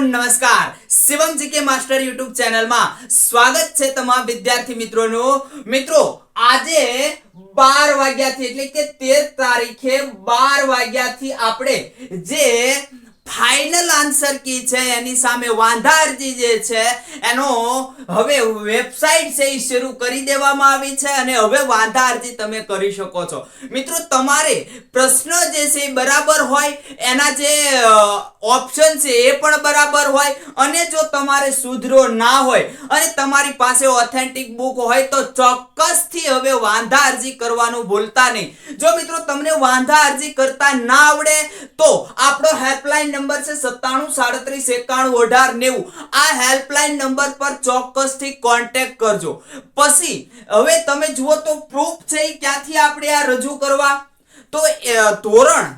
નમસ્કાર. Shivam GK master YouTube ચેનલમાં સ્વાગત છે તમામ વિદ્યાર્થી મિત્રોનું. મિત્રો, આજે બાર વાગ્યાથી એટલે કે તેર તારીખે બાર વાગ્યાથી આપણે જે ફાઇનલ આન્સર કી છે, એની સામે વાંધા અરજી જે છે, એનો હવે વેબસાઇટ છે એ શરૂ કરી દેવામાં આવી છે અને હવે વાંધા અરજી તમે કરી શકો છો. મિત્રો, તમારે પ્રશ્ન જે છે એ બરાબર હોય, એના જે ઓપ્શન છે એ પણ બરાબર હોય, અને જો તમારે સુધરો ના હોય, અને તમારી પાસે ઓથેન્ટિક બુક હોય, તો ચોક્કસથી હવે વાંધા અરજી કરવાનું ભૂલતા નહીં. જો મિત્રો, તમને વાંધા અરજી કરતા ના આવડે, તો આપણો હેલ્પલાઇન નંબર છે સત્તાણું, સાડત્રીસ, એકાણું, અઢાર, નેવું. આ હેલ્પલાઇન નંબર પર ચોક્કસથી કોન્ટેક્ટ કરજો. પછી, હવે તમે જુઓ તો પ્રૂફ છે ક્યાંથી આપણે આ રજૂ કરવા? તો ધોરણ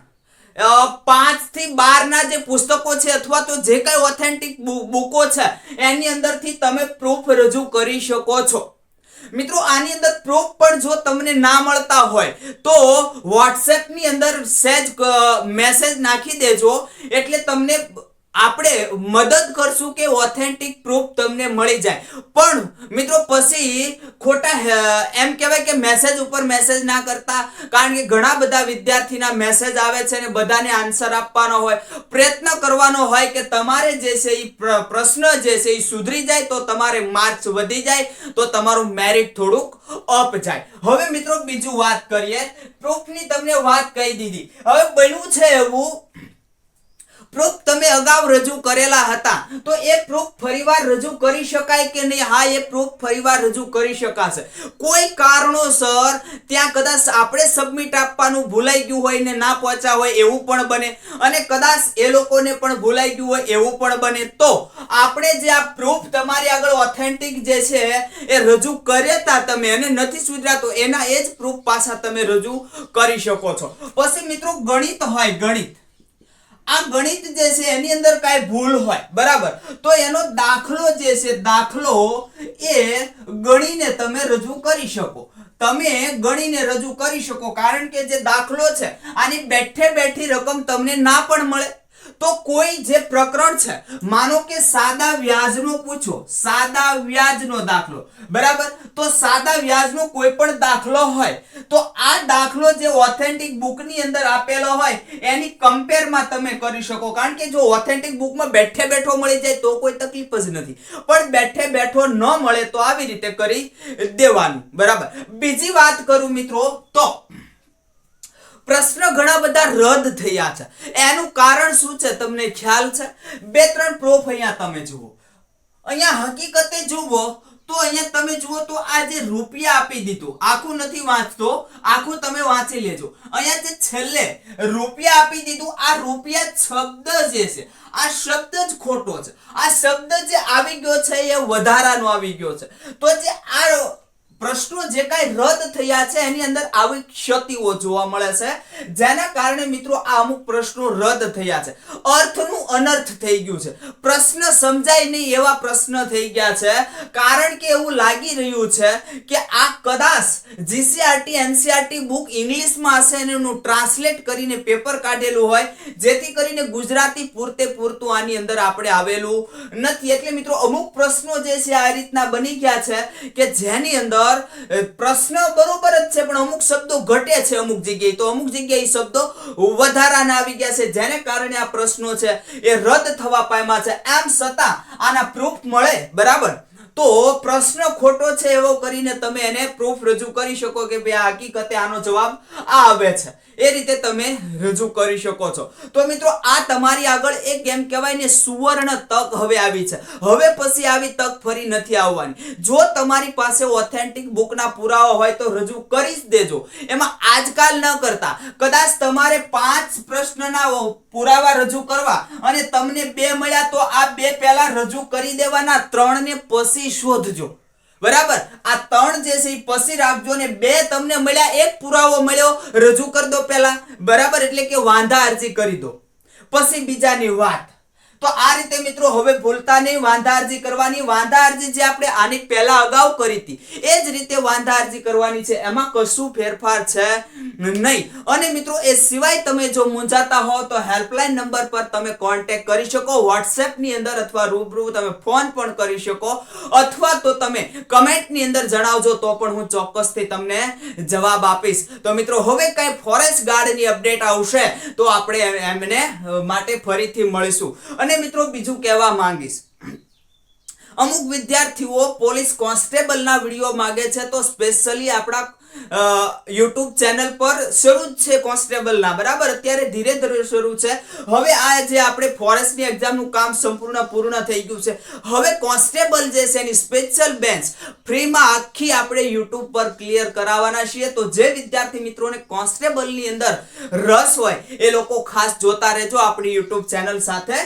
પાંચથી બાર ના જે પુસ્તકો છે અથવા તો જે કઈ ઓથેન્ટિક બુકો છે, એની અંદરથી તમે પ્રૂફ રજૂ કરી શકો છો. મિત્રો, આની અંદર પ્રૂફ પણ જો તમને ના મળતા હોય, તો વોટ્સએપની અંદર સેજ મેસેજ નાખી દેજો. એટલે તમને આપણે મદદ કરશું કે ઓથેન્ટિક પ્રૂફ તમને મળી જાય. પણ મિત્રો પછી ખોટા એમ કહેવાય કે મેસેજ ઉપર મેસેજ ના કરતા, કારણ કે ઘણા બધા વિદ્યાર્થીના મેસેજ આવે છે અને બધાને આન્સર આપવાનો હોય. પ્રયત્ન કરવાનો હોય કે તમારે જે છે એ પ્ર- પ્રશ્ન જે છે એ સુધરી જાય તો તમારે માર્ક્સ વધી જાય, તો તમારું મેરિટ થોડુંક અપ જાય. હવે મિત્રો બીજું વાત કરીએ. પ્રૂફની તમને વાત કહી દીધી. હવે બન્યું છે એવું પ્રૂફ તમે અગાઉ રજૂ કરેલા હતા. તો એ પ્રૂફ ફરીવાર રજૂ કરી શકાય કે નહીં? હા, એ પ્રૂફ ફરીવાર રજૂ કરી શકાશે. કોઈ કારણોસર ત્યાં કદાચ આપણે સબમિટ આપવાનું ભૂલાઈ ગયું હોય ને ના પહોંચ્યા હોય એવું પણ બને. અને કદાચ એ લોકોને પણ ભૂલાઈ ગયું હોય એવું પણ બને. તો આપણે જે આ પ્રૂફ તમારી આગળ ઓથેન્ટિક જે છે એ રજૂ કરેતા તમે અને નથી સુધરાતો એના એ જ પ્રૂફ પાછા તમે રજૂ કરી શકો છો. પછી મિત્રો ગણિત હોય ગણિત. આ ગણિત જે છે, એની અંદર કાંઈ ભૂલ હોય, બરાબર? તો એનો દાખલો જે છે, દાખલો એ ગણીને તમે રજૂ કરી શકો. તમે ગણીને રજૂ કરી શકો, કારણ કે જે દાખલો છે, આની બેઠે બેઠી રકમ તમને ના પણ મળે. તો કોઈ જે પ્રકરણ છે, માનો કે સાદા વ્યાજનો પૂછો, સાદા વ્યાજનો દાખલો, બરાબર? તો સાદા વ્યાજનો કોઈ પણ દાખલો હોય, તો આ દાખલો જે ઓથેન્ટિક બુકની અંદર આપેલો હોય, એની કમ્પેરમાં તમે કરી શકો. કારણ કે જો ઓથેન્ટિક બુકમાં બેઠે બેઠો મળી જાય, તો કોઈ તકલીફ જ નથી. પણ બેઠે બેઠો ન મળે તો આવી રીતે કરી દેવાનું, બરાબર? બીજી વાત કરું મિત્રો, તો પ્રશ્ન ઘણા બધા રદ થયા છે. એનું કારણ શું છે? તમને ખ્યાલ છે? બે, ત્રણ પ્રૂફ અહીંયા તમે જુઓ. અહીંયા હકીકતે જુઓ તો અહીંયા તમે જુઓ તો આ જે રૂપિયા આપી દીધું, આખું નથી વાંચતો, આખું તમે વાંચી લેજો. અહીંયા જે છેલ્લે રૂપિયા આપી દીધું, આ રૂપિયા શબ્દ જે છે, આ શબ્દ જ ખોટો છે. આ શબ્દ જે આવી ગયો છે એ વધારાનો આવી ગયો છે. તો જે આ પ્રશ્નો જે કાંઈ રદ થયા છે, એની અંદર આવી ક્ષતિઓ જોવા મળે છે. જેના કારણે મિત્રો આ અમુક પ્રશ્નો રદ થયા છે. અર્થનું અનર્થ થઈ ગયું છે. પ્રશ્ન સમજાય નહીં એવા પ્રશ્ન થઈ ગયા છે. કારણ કે એવું લાગી રહ્યું છે કે આ કદાચ જીસીઆરટી એનસીઆરટી બુક ઇંગ્લિશમાં હશે અને એનું ટ્રાન્સલેટ કરીને પેપર કાઢેલું હોય, જેથી કરીને ગુજરાતી પૂરતે પૂરતું આની અંદર આપણે આવેલું નથી. એટલે મિત્રો અમુક પ્રશ્નો જે છે આ રીતના બની ગયા છે કે જેની અંદર અ, પ્રશ્ન બરોબર જ છે પણ અમુક શબ્દો ઘટે છે અમુક જગ્યાએ. તો અમુક જગ્યાએ શબ્દો વધારાના આવી ગયા છે જેને કારણે આ પ્રશ્નો છે એ રદ થવા પામ્યા છે. એમ છતાં આના પ્રૂફ મળે બરાબર? તો પ્રશ્ન ખોટો છે એવો કરીને તમે એને પ્રૂફ રજૂ કરી શકો કે ભાઈ આ હકીકતે આનો જવાબ આ આવે છે. એ રીતે તમે રજૂ કરી શકો છો. તો મિત્રો, આ તમારી આગળ એક એમ કહેવાય ને સુવર્ણ તક હવે આવી છે. હવે પછી આવી તક ફરી નથી આવવાની. જો તમારી પાસે ઓથેન્ટિક બુકના પુરાવા હોય તો રજૂ કરી જ દેજો. એમાં આજકાલ ન કરતા. કદાચ તમારે પાંચ પ્રશ્નના પુરાવા રજૂ કરવા અને તમને બે મળ્યા તો આ બે પહેલા રજૂ કરી દેવાના ત્રણ ને પછી શોધજો. બરાબર? આ ત્રણ જે છે એ પસી રાખજો ને બે તમને મળ્યા, એક પુરાવો મળ્યો, રજૂ કરી દો પહેલા. બરાબર? એટલે કે વાંધા અરજી કરી દો. પછી બીજાની વાત. તો આ રીતે મિત્રો હવે ભૂલતા નહીં વાંધા અરજી કરવાની. વાંધા અરજી જે આપણે આની પહેલા અગાઉ કરી હતી, એ જ રીતે વાંધા અરજી કરવાની છે. એમાં કશું ફેરફાર છે નહીં. અને મિત્રો, એ સિવાય તમે જો મૂંઝાતા હો, તો હેલ્પલાઇન નંબર પર તમે કોન્ટેક્ટ કરી શકો. WhatsApp ની અંદર અથવા રૂબરૂ તમે ફોન પણ કરી શકો. અથવા તો તમે કમેન્ટની અંદર જણાવજો, તો પણ હું ચોક્કસથી તમને જવાબ આપીશ. તો મિત્રો, હવે કઈ ફોરેસ્ટ ગાર્ડની અપડેટ આવશે, તો આપણે એમને માટે ફરીથી મળીશું. અને મિત્રો બીજું કહેવા માંગીશ. અમુક વિદ્યાર્થીઓ પોલીસ કોન્સ્ટેબલના વીડિયો માંગે છે તો સ્પેશિયલી આપણા યુટ્યુબ ચેનલ પર શરૂ છે કોન્સ્ટેબલના બરાબર? અત્યારે ધીરે ધીરે શરૂ છે. હવે આ જે આપણે ફોરેસ્ટની એક્ઝામનું કામ સંપૂર્ણ પૂર્ણ થઈ ગયું છે. હવે કોન્સ્ટેબલ જે છે એની સ્પેશિયલ બેન્ચ ફ્રીમાં આખી આપણે યુટ્યુબ પર ક્લિયર કરાવવાના છીએ. તો જે વિદ્યાર્થી મિત્રોને કોન્સ્ટેબલની અંદર રસ હોય, એ લોકો ખાસ જોતા રહેજો, આપણી યુટ્યુબ ચેનલ સાથે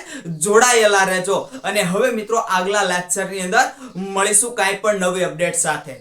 જોડાયેલા રહેજો. અને હવે મિત્રો આગલા લેક્ચરની અંદર મળીશું કાંઈ પણ નવી અપડેટ સાથે.